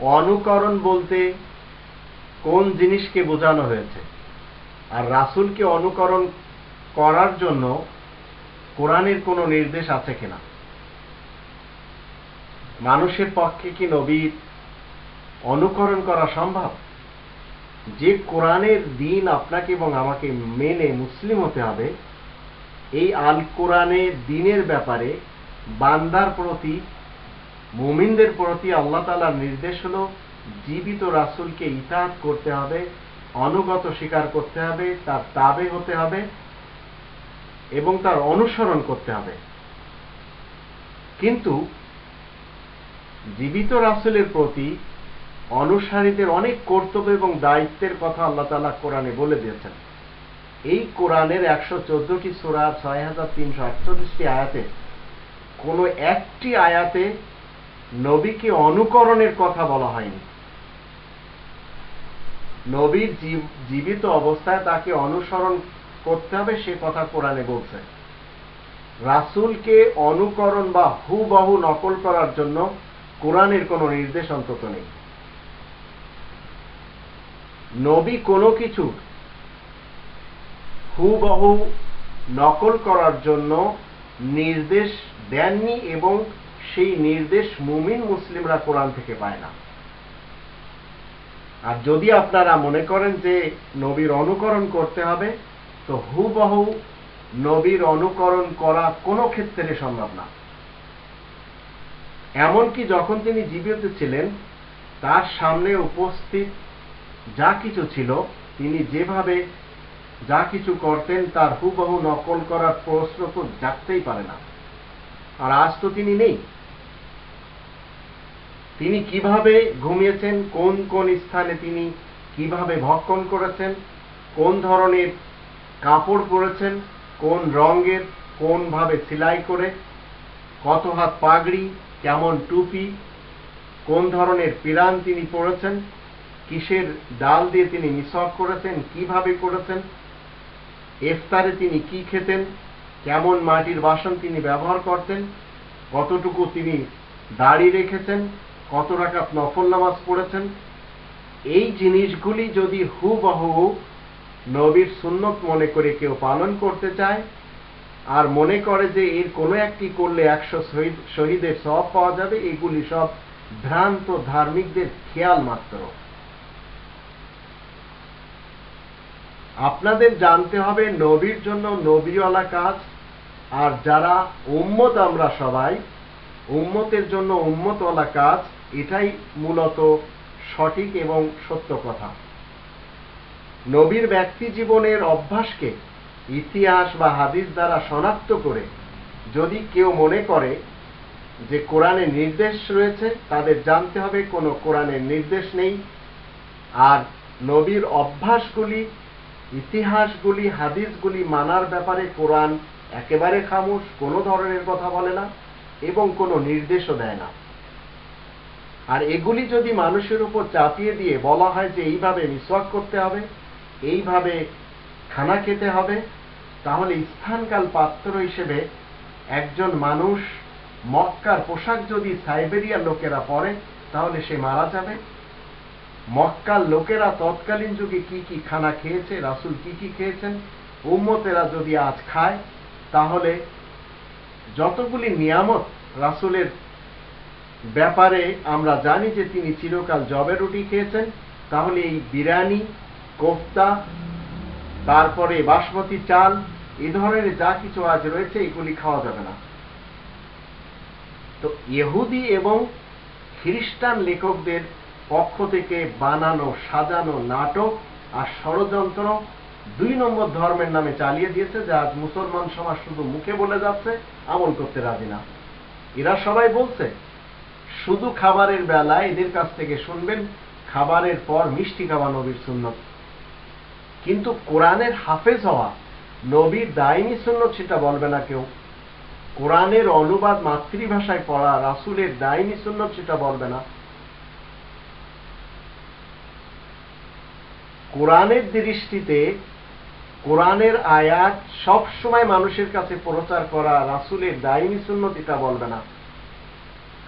অনুকরণ বলতে কোন জিনিসকে বোঝানো হয়েছে? আর রাসূলকে অনুকরণ করার জন্য কোরআনের কোনো নির্দেশ আছে কিনা? মানুষের পক্ষে কি নবীর অনুকরণ করা সম্ভব? যে কোরআনের দিন আপনাকে এবং আমাকে মেনে মুসলিম হতে হবে এই আল কোরআনের দিনের ব্যাপারে বান্দার প্রতি, মুমিনদের প্রতি আল্লাহ তালার নির্দেশ হলো জীবিত রাসুলকে ইতাহাত করতে হবে, অনুগত স্বীকার করতে হবে, তার তাবে হতে হবে এবং তার অনুসরণ করতে হবে। কিন্তু জীবিত রাসূলের প্রতি অনুসারীদের অনেক কর্তব্য এবং দায়িত্বের কথা আল্লাহ তালা কোরআনে বলে দিয়েছেন। এই কোরআনের একশো চোদ্দটি সুরা, ছয় হাজার তিনশো আটচল্লিশটি আয়াতে কোনো একটি আয়াতে নবীকে অনুকরণের কথা বলা হয়নি। নবীর জীবিত অবস্থায় তাকে অনুসরণ করতে হবে, সে কথা কোরআনে বলছে। রাসূলকে অনুকরণ বা হুবহু নকল করার জন্য কোরআনের কোনো নির্দেশ অন্তত নেই। নবী কোনো কিছু হুবহু নকল করার জন্য নির্দেশ দেননি এবং সেই নির্দেশ মুমিন মুসলিমরা কোরআন থেকে পায় না। আর যদি আপনারা মনে করেন যে নবীর অনুকরণ করতে হবে, তো হুবহু নবীর অনুকরণ করা কোনো ক্ষেত্রে সম্ভব না। এমনকি যখন তিনি জীবিত ছিলেন, তার সামনে উপস্থিত যা কিছু ছিল, তিনি যেভাবে যা কিছু করতেন তার হুবহু নকল করার প্রশ্ন তো জাগতেই পারে না। আর আজ তো তিনি নেই। তিনি কীভাবে ঘুমিয়েছেন, কোন কোন স্থানে তিনি কীভাবে ভক্ষণ করেছেন, কোন ধরনের কাপড় পরেছেন, কোন রঙের কোন ভাবে সেলাই করে, কত হাত পাগড়ি, কেমন টুপি, কোন ধরনের পিরান তিনি পরেছেন, কিসের ডাল দিয়ে তিনি মিসক করেছেন, কীভাবে করেছেন ইফতারে তিনি কি খেতেন, কেমন মাটির বাসন তিনি ব্যবহার করতেন, কতটুকু তিনি দাড়ি রেখেছেন, কত রাকাত নফল নামাজ পড়েছেন, এই জিনিসগুলি যদি হুবহু নবীর সুন্নত মনে করে কেউ পালন করতে চায়, আর মনে করে যে এর কোনো একটি করলে একশো শহীদ শহীদের সব পাওয়া যাবে, এগুলি সব ভ্রান্ত ধার্মিকদের খেয়াল মাত্র। আপনাদের জানতে হবে নবীর জন্য নবীওয়ালা কাজ। আর যারা উম্মত আমরা সবাই, উম্মতের জন্য উম্মতওয়ালা কাজ, এটাই মূলত সঠিক এবং সত্য কথা। নবীর ব্যক্তি জীবনের অভ্যাসকে ইতিহাস বা হাদিস দ্বারা শনাক্ত করে যদি কেউ মনে করে যে কোরআনে নির্দেশ রয়েছে, তাদের জানতে হবে কোনো কোরআনের নির্দেশ নেই। আর নবীর অভ্যাসগুলি ইতিহাসগুলি, হাদিসগুলি মানার ব্যাপারে কোরআন একেবারে খামোশ, কোনো ধরনের কথা বলে না এবং কোনো নির্দেশও দেয় না। আর এগুলি যদি মানুষের উপর চাপিয়ে দিয়ে বলা হয় যে এইভাবে মিসওয়াক করতে হবে, এইভাবে খানা খেতে হবে, তাহলে স্থানকাল পাত্র হিসেবে একজন মানুষ মক্কার পোশাক যদি সাইবেরিয়ার লোকেরা পরে, তাহলে সে মারা যাবে। মক্কার লোকেরা তৎকালীন যুগে কি কি খানা খেয়েছে, রাসুল কি কি খেয়েছেন? উম্মতেরা যদি আজ খায়, তাহলে যতগুলি নিয়ামত রাসুলের ব্যাপারে আমরা জানি যে তিনি চিরকাল জবে রুটি খেয়েছেন, তাহলে এই বিরিয়ানি, কোফতা, তারপরে বাসমতি চাল, এ ধরনের যা কিছু আজ রয়েছে, এগুলি খাওয়া যাবে না। তো ইহুদি এবং খ্রিস্টান লেখকদের পক্ষ থেকে বানানো, সাজানো নাটক আর ষড়যন্ত্র দুই নম্বর ধর্মের নামে চালিয়ে দিয়েছে, যে আজ মুসলমান সমাজ শুধু মুখে বলে যাচ্ছে, আমল করতে রাজি না। এরা সবাই বলছে, শুধু খাবারের বেলায় এদের কাছ থেকে শুনবেন, খাবারের পর মিষ্টি খাওয়া নবীর সুন্নত। কিন্তু কোরআনের হাফেজ হওয়া নবীর দায়নি সুন্নত সেটা বলবে না কেউ। কোরআনের অনুবাদ মাতৃভাষায় পড়া রাসুলের দায়নি সুন্নত সেটা বলবে না। কোরআনের দৃষ্টিতে কোরআনের আয়াত সব সময় মানুষের কাছে প্রচার করা রাসুলের দায়নি সুন্নত এটা বলবে না।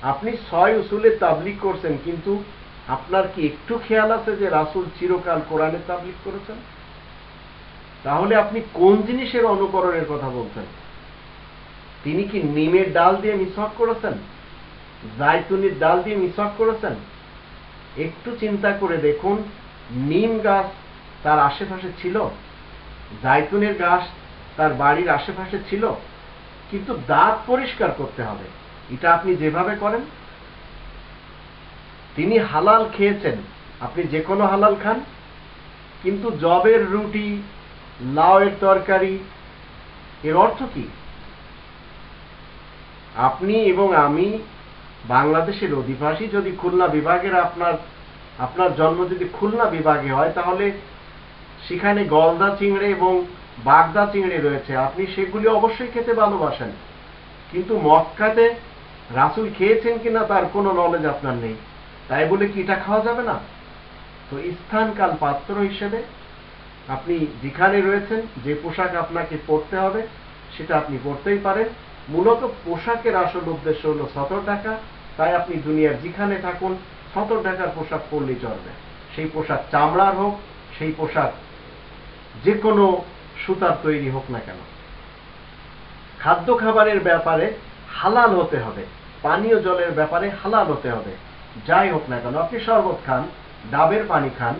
আপনি ছয় উসুলের তাবলিক করছেন, কিন্তু আপনার কি একটু খেয়াল আছে যে রাসুল চিরকাল কোরআনের তাবলিক করেছেন? তাহলে আপনি কোন জিনিসের অনুকরণের কথা বলছেন? তিনি কি নিমের ডাল দিয়ে মিসওয়াক করেছেন? জাইতুনির ডাল দিয়ে মিসওয়াক করেছেন? একটু চিন্তা করে দেখুন নিম গাছ তার আশেপাশে ছিল জাইতুনের গাছ তার বাড়ির আশেপাশে ছিল, কিন্তু দাঁত পরিষ্কার করতে হবে। এটা আপনি যেভাবে করেন, তিনি হালাল খেয়েছেন। আপনি যে কোনো হালাল খান, কিন্তু জবের রুটি, লাউয়ের তরকারি, এর অর্থ কি? আপনি এবং আমি বাংলাদেশের অধিবাসী, যদি খুলনা বিভাগের আপনার আপনার জন্ম যদি খুলনা বিভাগে হয়, তাহলে সেখানে গলদা চিংড়ে এবং বাগদা চিংড়ে রয়েছে। আপনি সেগুলি অবশ্যই খেতে ভালোবাসেন। কিন্তু মক্কাতে রাসুল খেয়েছেন কিনা তার কোনো নলেজ আপনার নেই। তাই বলে কি এটা খাওয়া যাবে না? তো স্থানকাল পাত্র হিসেবে আপনি যেখানে রয়েছেন, যে পোশাক আপনাকে পরতে হবে, সেটা আপনি পরতেই পারেন। মূলত পোশাকের আসল উদ্দেশ্য হলো সতেরো টাকা। তাই আপনি দুনিয়ার যেখানে থাকুন সতেরো টাকার পোশাক পরলেই চলবে। সেই পোশাক চামড়ার হোক, সেই পোশাক যে কোনো সুতার তৈরি হোক না কেন। খাদ্য খাবারের ব্যাপারে হালাল হতে হবে, পানীয় জলের ব্যাপারে হালাল হতে হবে। যাই হোক না কেন, আপনি শরবত খান, ডাবের পানি খান।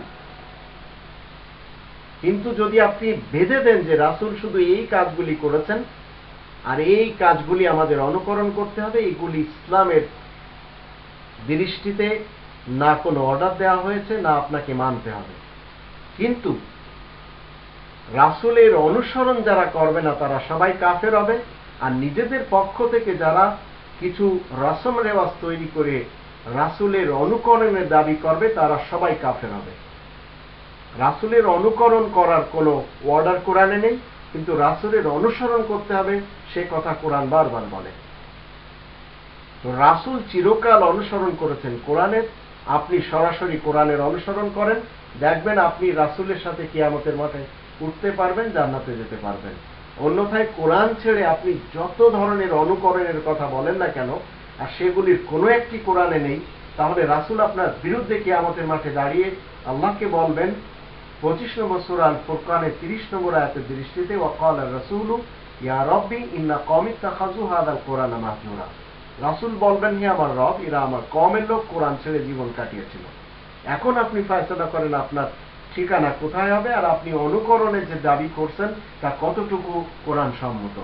কিন্তু যদি আপনি বেঁধে দেন যে রাসুল শুধু এই কাজগুলি করেছেন, আর এই কাজগুলি আমাদের অনুকরণ করতে হবে, এগুলি ইসলামের দৃষ্টিতে না কোনো অর্ডার দেওয়া হয়েছে, না আপনাকে মানতে হবে। কিন্তু রাসুলের অনুসরণ যারা করবে না, তারা সবাই কাফের হবে, আর নিজেদের পক্ষ থেকে যারা কিছু রসম রেওয়াজ তৈরি করে রাসুলের অনুকরণের দাবি করবে, তারা সবাই কাফের হবে। রাসুলের অনুকরণ করার কোনো অর্ডার কোরআনে নেই, কিন্তু রাসুলের অনুসরণ করতে হবে, সে কথা কোরআন বারবার বলে। তো রাসুল চিরকাল অনুসরণ করেছেন কোরআনের আপনি সরাসরি কোরআনের অনুসরণ করেন, দেখবেন আপনি রাসুলের সাথে কিয়ামতের মাঠে উঠতে পারবেন, জান্নাতে যেতে পারবেন। অন্যথায় কোরআন ছেড়ে আপনি যত ধরনের অনুকরণের কথা বলেন না কেন, আর সেগুলির কোনো একটি কোরআনে নেই, তাহলে রাসুল আপনার বিরুদ্ধে কিয়ামতের মাঠে দাঁড়িয়ে আল্লাহকে বলবেন, পঁচিশ নম্বর সুরাল ফুরকানের তিরিশ নম্বর আয়াতের দৃষ্টিতে ওয়াকাল রসুলু, ইয়া রব্বি, ইন্না কমিত তাখাজু হাদাল কোরআন মাহজুরা। রাসুল বলবেন, হে আমার রব, এরা আমার কমের লোক, কোরআন ছেড়ে জীবন কাটিয়েছিল। এখন আপনি ফয়সলা করেন, আপনার ঠিকানা কোথায় হবে? আর আপনি অনুকরণে যে দাবি করছেন, তা কতটুকু কোরআন সম্মত